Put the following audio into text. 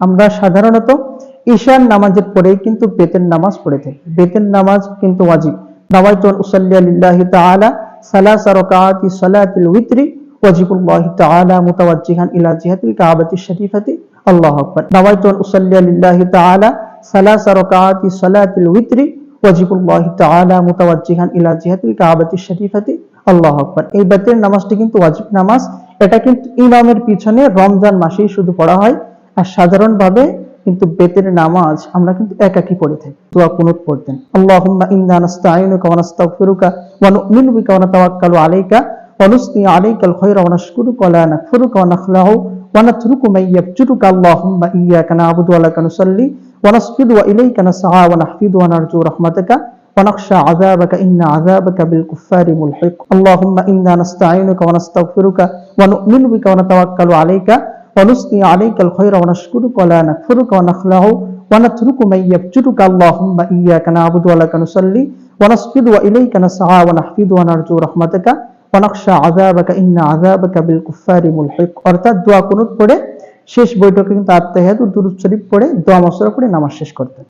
আমরা সাধারণত ঈশান নামাজের পরেই কিন্তু বেতের নামাজ পড়ে থাকি। বেতের নামাজ কিন্তু ওয়াজিব। সালাতিল উইতরি, ওয়াজিবুল্লাহি ইলা জিহাতিল কাবাতিশ শরীফাতি। আল্লাহু আকবার। লিল্লাহি সালাতিল উইতরি, ওয়াজিবুল্লাহি ইলা জিহাতিল কাবাতিশ শরীফাতি। আকবার। এই বেতের নামাজটি কিন্তু ওয়াজিব নামাজ। এটা কিন্তু ইমামের পিছনে রমজান মাসেই শুধু পড়া হয়। আর সাধারণভাবে কিন্তু বেতের নামাজ আমরা কিন্তু একাকি পড়ে থাকি দোয়া কুনুত পড়তেন আল্লাহুম্মা ইন্না নাস্তাঈনুকা ওয়া নাস্তাগফিরুকা ওয়া নু'মিনু বিকা ওয়া নাতাওয়াক্কালু আলাইকা ওয়া নুসনি আলাইকাল খায়রা ওয়া নাশকুরুকা ওয়া লা নাকফুরুকা ওয়া নাখলাউ ওয়া নাতরুকু মান ইয়াবজুরুকা আল্লাহুম্মা ইyyaka না'বুদু ওয়া লাকা নুসাল্লি ওয়া নাসজুদু ওয়া ইলাইকা নাসআ ওয়া নাহফিদু ওয়া নারজু রাহমাতাকা ونخشى عذابك إن عذابك بالكفار ملحق اللهم إنا نستعينك ونستغفرك ونؤمن بك ونتوكل عليك ونثني عليك الخير ونشكرك ولا نكفرك ونخلع ونترك من يفجرك اللهم إياك نعبد ولك نصلي ونسجد وإليك نسعى ونحفظ ونرجو رحمتك ونخشى عذابك إن عذابك بالكفار ملحق অর্থাৎ দোয়া কুনুত পড়ে শেষ বৈঠকে কিন্তু আত্মাহিয়াত ও দুরূদ শরীফ পড়ে দোয়া মসরা পড়ে নামাজ শেষ করতেন